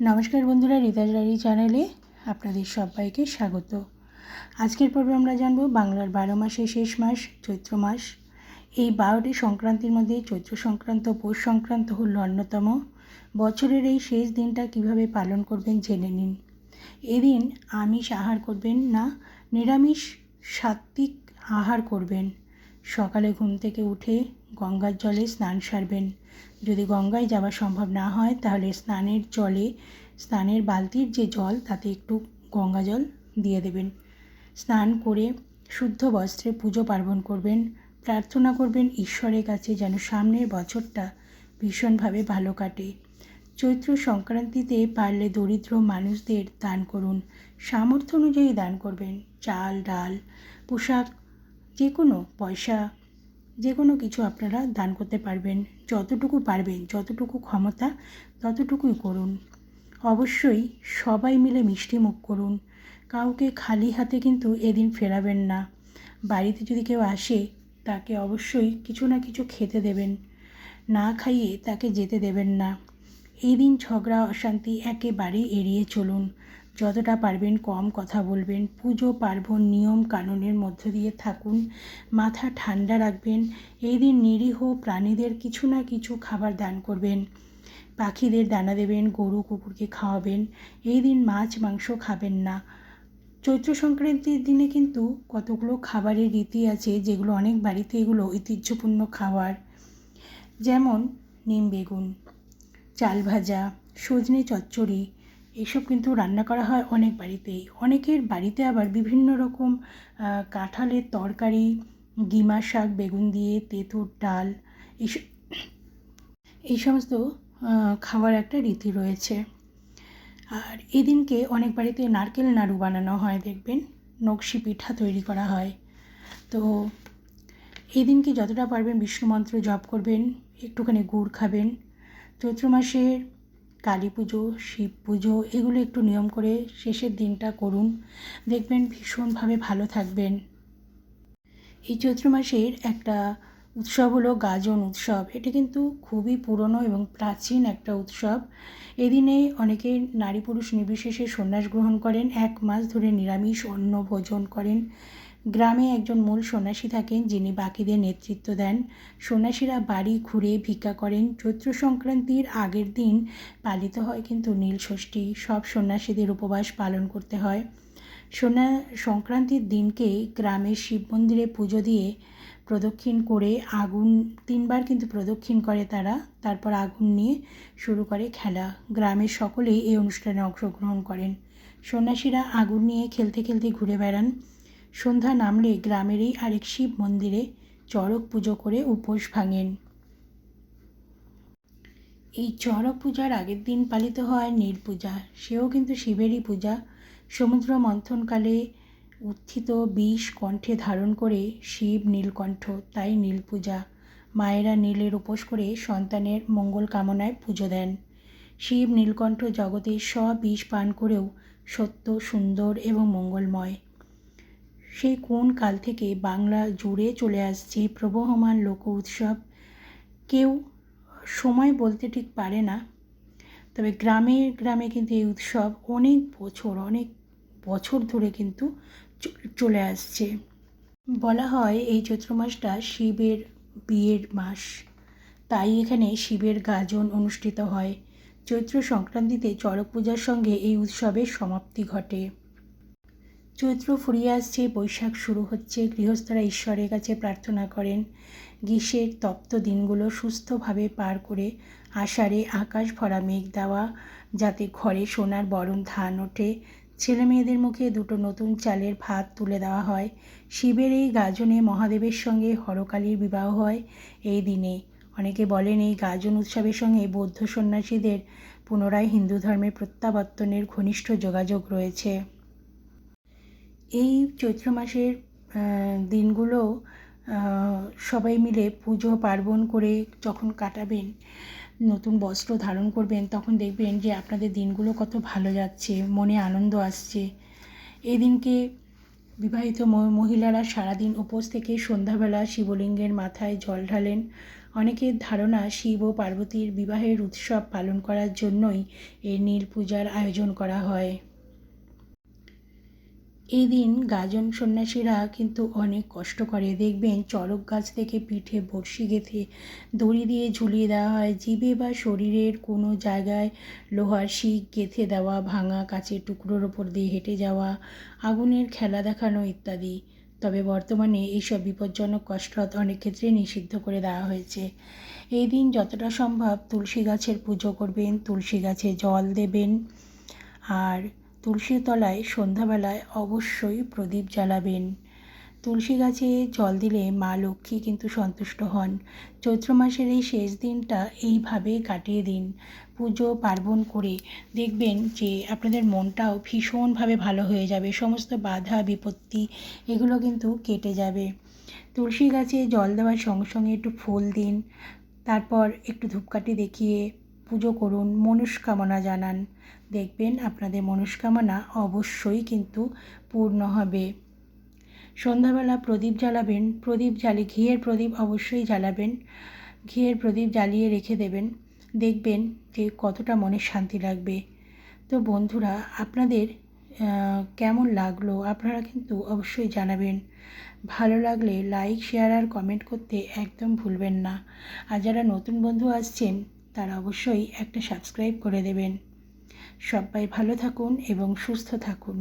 নমস্কার বন্ধুরা রিতাজ ডায়েরি চ্যানেলে আপনাদের সবাইকে স্বাগত। আজকের পর্বে আমরা জানব বাংলার বারো মাসের শেষ মাস, চৈত্র মাস। এই বারোটি সংক্রান্তির মধ্যে চৈত্র সংক্রান্ত, পৌষ সংক্রান্ত হল অন্যতম। বছরের এই শেষ দিনটা কীভাবে পালন করবেন জেনে নিন। এদিন আমিষ আহার করবেন না, নিরামিষ, সাত্ত্বিক আহার করবেন। সকালে ঘুম থেকে উঠে গঙ্গার জলে স্নান সারবেন। যদি গঙ্গায় যাওয়া সম্ভব না হয়, তাহলে স্নানের জলে, স্নানের বালতির যে জল, তাতে একটু গঙ্গা জল দিয়ে দেবেন। স্নান করে শুদ্ধ বস্ত্রে পুজো পার্বণ করবেন। প্রার্থনা করবেন, ঈশ্বরের কাছে যেন সামনের বছরটা ভীষণভাবে ভালো কাটে। চৈত্র সংক্রান্তিতে পারলে দরিদ্র মানুষদের দান করুন। সামর্থ্য অনুযায়ী দান করবেন। চাল, ডাল, পোশাক যে কোনো পয়সা যে কোনো কিছু আপনারা দান করতে পারবেন। যতটুকু পারবেন, যতটুকু ক্ষমতা, ততটুকুই করুন। অবশ্যই সবাই মিলে মিষ্টি মুখ করুন। কাউকে খালি হাতে কিন্তু এদিন ফেরাবেন না। বাড়িতে যদি কেউ আসে, তাকে অবশ্যই কিছু না কিছু খেতে দেবেন। না খাইয়ে তাকে যেতে দেবেন না। এই দিন ঝগড়া, অশান্তি একেবারেই এড়িয়ে চলুন। যতটা পারবেন কম কথা বলবেন। পুজো, পার্বণ, নিয়ম, কানুনের মধ্য দিয়ে থাকুন। মাথা ঠান্ডা রাখবেন। এই দিন নিরীহ প্রাণীদের কিছু না কিছু খাবার দান করবেন। পাখিদের দানা দেবেন, গরু, কুকুরকে খাওয়াবেন। এই দিন মাছ, মাংস খাবেন না। চৈত্র সংক্রান্তির দিনে কিন্তু কতগুলো খাবারের রীতি আছে, যেগুলো অনেক বাড়িতে এগুলো ঐতিহ্যপূর্ণ খাবার। যেমন, নিম বেগুন, চাল ভাজা, সজনে চচ্চড়ি এসব কিন্তু রান্না করা হয় অনেক বাড়িতেই। অনেকের বাড়িতে আবার বিভিন্ন রকম কাঁঠালের তরকারি গিমা শাক, বেগুন দিয়ে, তেঁতুর ডাল এইসব এই সমস্ত খাওয়ার একটা রীতি রয়েছে। আর এদিনকে অনেক বাড়িতে নারকেল নাড়ু বানানো হয়, দেখবেন? নকশি পিঠা তৈরি করা হয়। তো এদিনকে যতটা পারবেন বিষ্ণু মন্ত্র জপ করবেন, একটুখানি গুড় খাবেন। চৈত্র মাসের কালী পুজো, শিব পুজো, এগুলো একটু নিয়ম করে শেষের দিনটা করুন। দেখবেন ভীষণভাবে ভালো থাকবেন। এই চৈত্র মাসের একটা উৎসব হলো গাজন উৎসব। এটা কিন্তু খুবই পুরনো এবং প্রাচীন একটা উৎসব। এদিনে অনেকে নারী পুরুষ নির্বিশেষে সন্ন্যাস গ্রহণ করেন, এক মাস ধরে নিরামিষ অন্ন ভোজন করেন। গ্রামে একজন মূল সন্ন্যাসী থাকেন যিনি বাকিদের নেতৃত্ব দেন। সন্ন্যাসীরা বাড়ি ঘুরে ভিক্ষা করেন। চৈত্র সংক্রান্তির আগের দিন পালিত হয় কিন্তু নীল ষষ্ঠী। সব সন্ন্যাসীদের উপবাস পালন করতে হয়। সোনা সংক্রান্তির দিনকে গ্রামের শিব মন্দিরে পুজো দিয়ে প্রদক্ষিণ করে আগুন, তিনবার কিন্তু প্রদক্ষিণ করে তারা। তারপর আগুন নিয়ে শুরু করে খেলা। গ্রামের সকলেই এই অনুষ্ঠানে অংশগ্রহণ করেন। সন্ন্যাসীরা আগুন নিয়ে খেলতে খেলতে ঘুরে বেড়ান। সন্ধ্যা নামলে গ্রামেরই আরেক শিব মন্দিরে চড়ক পুজো করে উপোস ভাঙেন। এই চড়ক পূজার আগের দিন পালিত হয় নীল পূজা। সেও কিন্তু শিবেরই পূজা। সমুদ্র মন্থনকালে উত্থিত বিষ কণ্ঠে ধারণ করে শিব নীলকণ্ঠ, তাই নীল পূজা। মায়েরা নীলের উপোস করে সন্তানের মঙ্গল কামনায় পুজো দেন। শিব নীলকণ্ঠ জগতের সব বিষ পান করেও সত্য, সুন্দর এবং মঙ্গলময়। সেই কোন কাল থেকে বাংলা জুড়ে চলে আসছে প্রবহমান লোক উৎসব? কেউ সময় বলতে ঠিক পারে না। তবে গ্রামে গ্রামে কিন্তু এই উৎসব অনেক বছর অনেক বছর ধরে কিন্তু চলে আসছে। বলা হয় এই চৈত্র মাসটা শিবের বিয়ের মাস। তাই এখানে শিবের গাজন অনুষ্ঠিত হয়। চৈত্র সংক্রান্তিতে চড়ক পূজার সঙ্গে এই উৎসবের সমাপ্তি ঘটে। চৈত্র ফুরিয়ে আসছে, বৈশাখ শুরু হচ্ছে, গৃহস্থরা ঈশ্বরের কাছে প্রার্থনা করেন। গ্রীষ্মের তপ্ত দিনগুলো সুস্থভাবে পার করে আষাঢ়ে আকাশ ভরা মেঘ দেওয়া, যাতে ঘরে সোনার বরণ ধান ওঠে। ছেলে মেয়েদের মুখে দুটো নতুন চালের ভাত তুলে দেওয়া হয়। শিবের এই গাজনে মহাদেবের সঙ্গে হরকালীর বিবাহ হয় এই দিনে। অনেকে বলেন এই গাজন উৎসবের সঙ্গে বৌদ্ধ সন্ন্যাসীদের পুনরায় হিন্দু ধর্মের প্রত্যাবর্তনের ঘনিষ্ঠ যোগাযোগ রয়েছে। এই চৈত্র মাসের দিনগুলো সবাই মিলে পুজো, পার্বণ করে যখন কাটাবেন, নতুন বস্ত্র ধারণ করবেন, তখন দেখবেন যে আপনাদের দিনগুলো কত ভালো যাচ্ছে, মনে আনন্দ আসছে। এই দিনকে বিবাহিত মহিলারা সারাদিন উপোস থেকে সন্ধ্যাবেলা শিবলিঙ্গের মাথায় জল ঢালেন। অনেকের ধারণা শিব ও পার্বতীর বিবাহের উৎসব পালন করার জন্যই এই নীল পূজার আয়োজন করা হয়। এই দিন গাজন সন্ন্যাসীরা কিন্তু অনেক কষ্ট করে। দেখবেন চড়ক গাছ থেকে পিঠে বড়শি গেঁথে দড়ি দিয়ে ঝুলিয়ে দেওয়া হয়। জিভে বা শরীরের কোনো জায়গায় লোহার শিক গেঁথে দেওয়া, ভাঙা কাচের টুকরোর ওপর দিয়ে হেঁটে যাওয়া, আগুনের খেলা দেখানো ইত্যাদি। তবে বর্তমানে এইসব বিপজ্জনক কসরত অনেক ক্ষেত্রে নিষিদ্ধ করে দেওয়া হয়েছে। এই দিন যতটা সম্ভব তুলসী গাছের পুজো করবেন, তুলসী গাছে জল দেবেন। আর তুলসীর তলায় সন্ধ্যাবেলায় অবশ্যই প্রদীপ জ্বালাবেন। তুলসী গাছে জল দিলে মা লক্ষ্মী কিন্তু সন্তুষ্ট হন। চৈত্র মাসের এই শেষ দিনটা এইভাবে কাটিয়ে দিন। পুজো, পার্বণ করে দেখবেন যে আপনাদের মনটাও ভীষণভাবে ভালো হয়ে যাবে। সমস্ত বাধা, বিপত্তি এগুলো কিন্তু কেটে যাবে। তুলসী গাছে জল দেওয়ার সঙ্গে সঙ্গে একটু ফুল দিন, তারপর একটু ধূপকাঠি দেখিয়ে পুজো করুন, মনস্কামনা জানান। দেখবেন আপনাদের মনস্কামনা অবশ্যই কিন্তু পূর্ণ হবে। সন্ধ্যাবেলা প্রদীপ জ্বালাবেন, প্রদীপ জ্বালি, ঘিয়ের প্রদীপ অবশ্যই জ্বালাবেন, ঘিয়ের প্রদীপ জ্বালিয়ে রেখে দেবেন। দেখবেন যে কতটা মনে শান্তি লাগবে। তো বন্ধুরা, আপনাদের কেমন লাগল আপনারা কিন্তু অবশ্যই জানাবেন। ভালো লাগলে লাইক, শেয়ার আর কমেন্ট করতে একদম ভুলবেন না। আর যারা নতুন বন্ধু আসছেন তারা অবশ্যই একটা সাবস্ক্রাইব করে দেবেন। সবাই ভালো থাকুন এবং সুস্থ থাকুন।